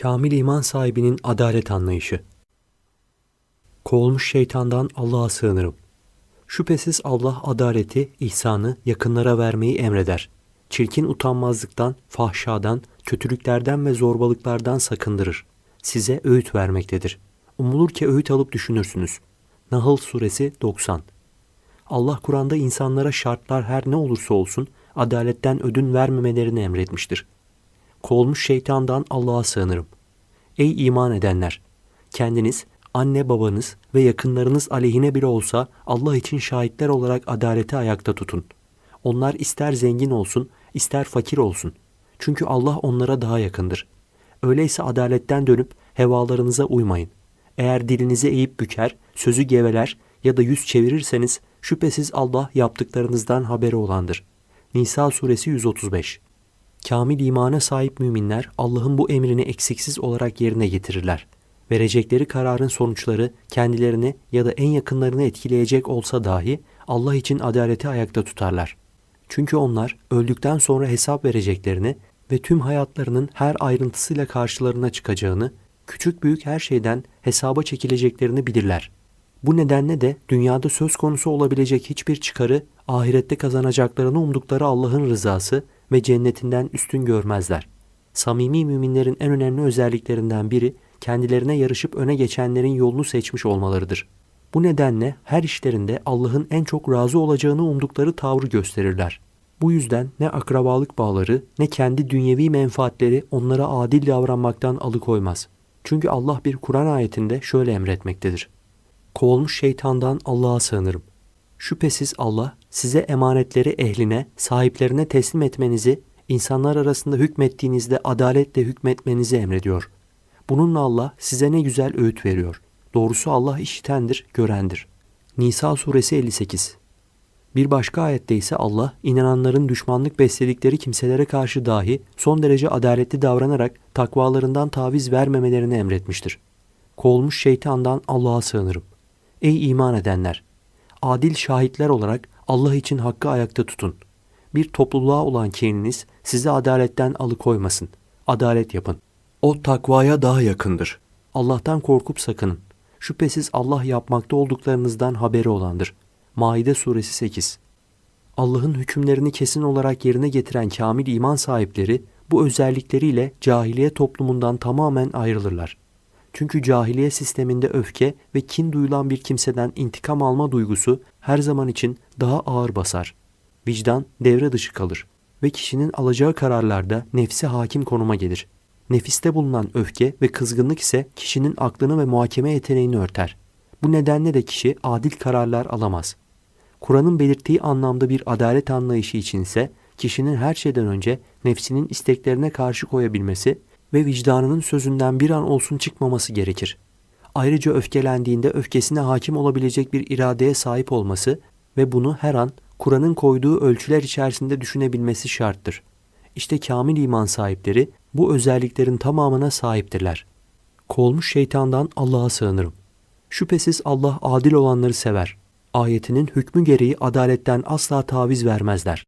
Kamil iman sahibinin adalet anlayışı. Kovulmuş şeytandan Allah'a sığınırım. Şüphesiz Allah adaleti, ihsanı yakınlara vermeyi emreder. Çirkin utanmazlıktan, fahşadan, kötülüklerden ve zorbalıklardan sakındırır. Size öğüt vermektedir. Umulur ki öğüt alıp düşünürsünüz. Nahl suresi 90 Allah Kur'an'da insanlara şartlar her ne olursa olsun adaletten ödün vermemelerini emretmiştir. Kovulmuş şeytandan Allah'a sığınırım. Ey iman edenler! Kendiniz, anne babanız ve yakınlarınız aleyhine bile olsa Allah için şahitler olarak adaleti ayakta tutun. Onlar ister zengin olsun, ister fakir olsun. Çünkü Allah onlara daha yakındır. Öyleyse adaletten dönüp hevalarınıza uymayın. Eğer dilinizi eğip büker, sözü geveler ya da yüz çevirirseniz şüphesiz Allah yaptıklarınızdan haberi olandır. Nisa suresi 135 Kamil imana sahip müminler Allah'ın bu emrini eksiksiz olarak yerine getirirler. Verecekleri kararın sonuçları kendilerini ya da en yakınlarını etkileyecek olsa dahi Allah için adaleti ayakta tutarlar. Çünkü onlar öldükten sonra hesap vereceklerini ve tüm hayatlarının her ayrıntısıyla karşılarına çıkacağını, küçük büyük her şeyden hesaba çekileceklerini bilirler. Bu nedenle de dünyada söz konusu olabilecek hiçbir çıkarı ahirette kazanacaklarını umdukları Allah'ın rızası ve cennetinden üstün görmezler. Samimi müminlerin en önemli özelliklerinden biri kendilerine yarışıp öne geçenlerin yolunu seçmiş olmalarıdır. Bu nedenle her işlerinde Allah'ın en çok razı olacağını umdukları tavrı gösterirler. Bu yüzden ne akrabalık bağları ne kendi dünyevi menfaatleri onlara adil davranmaktan alıkoymaz. Çünkü Allah bir Kur'an ayetinde şöyle emretmektedir. Kovulmuş şeytandan Allah'a sığınırım. Şüphesiz Allah size emanetleri ehline, sahiplerine teslim etmenizi, insanlar arasında hükmettiğinizde adaletle hükmetmenizi emrediyor. Bununla Allah size ne güzel öğüt veriyor. Doğrusu Allah işitendir, görendir. Nisa suresi 58 Bir başka ayette ise Allah inananların düşmanlık besledikleri kimselere karşı dahi son derece adaletli davranarak takvalarından taviz vermemelerini emretmiştir. Kovulmuş şeytandan Allah'a sığınırım. Ey iman edenler! Adil şahitler olarak Allah için hakkı ayakta tutun. Bir topluluğa olan kininiz sizi adaletten alıkoymasın. Adalet yapın. O takvaya daha yakındır. Allah'tan korkup sakının. Şüphesiz Allah yapmakta olduklarınızdan haberi olandır. Maide suresi 8 Allah'ın hükümlerini kesin olarak yerine getiren kamil iman sahipleri bu özellikleriyle cahiliye toplumundan tamamen ayrılırlar. Çünkü cahiliye sisteminde öfke ve kin duyulan bir kimseden intikam alma duygusu her zaman için daha ağır basar. Vicdan devre dışı kalır ve kişinin alacağı kararlarda nefsi hakim konuma gelir. Nefiste bulunan öfke ve kızgınlık ise kişinin aklını ve muhakeme yeteneğini örter. Bu nedenle de kişi adil kararlar alamaz. Kur'an'ın belirttiği anlamda bir adalet anlayışı için ise kişinin her şeyden önce nefsinin isteklerine karşı koyabilmesi ve vicdanının sözünden bir an olsun çıkmaması gerekir. Ayrıca öfkelendiğinde öfkesine hakim olabilecek bir iradeye sahip olması ve bunu her an Kur'an'ın koyduğu ölçüler içerisinde düşünebilmesi şarttır. İşte kamil iman sahipleri bu özelliklerin tamamına sahiptirler. Kovulmuş şeytandan Allah'a sığınırım. Şüphesiz Allah adil olanları sever. Ayetinin hükmü gereği adaletten asla taviz vermezler.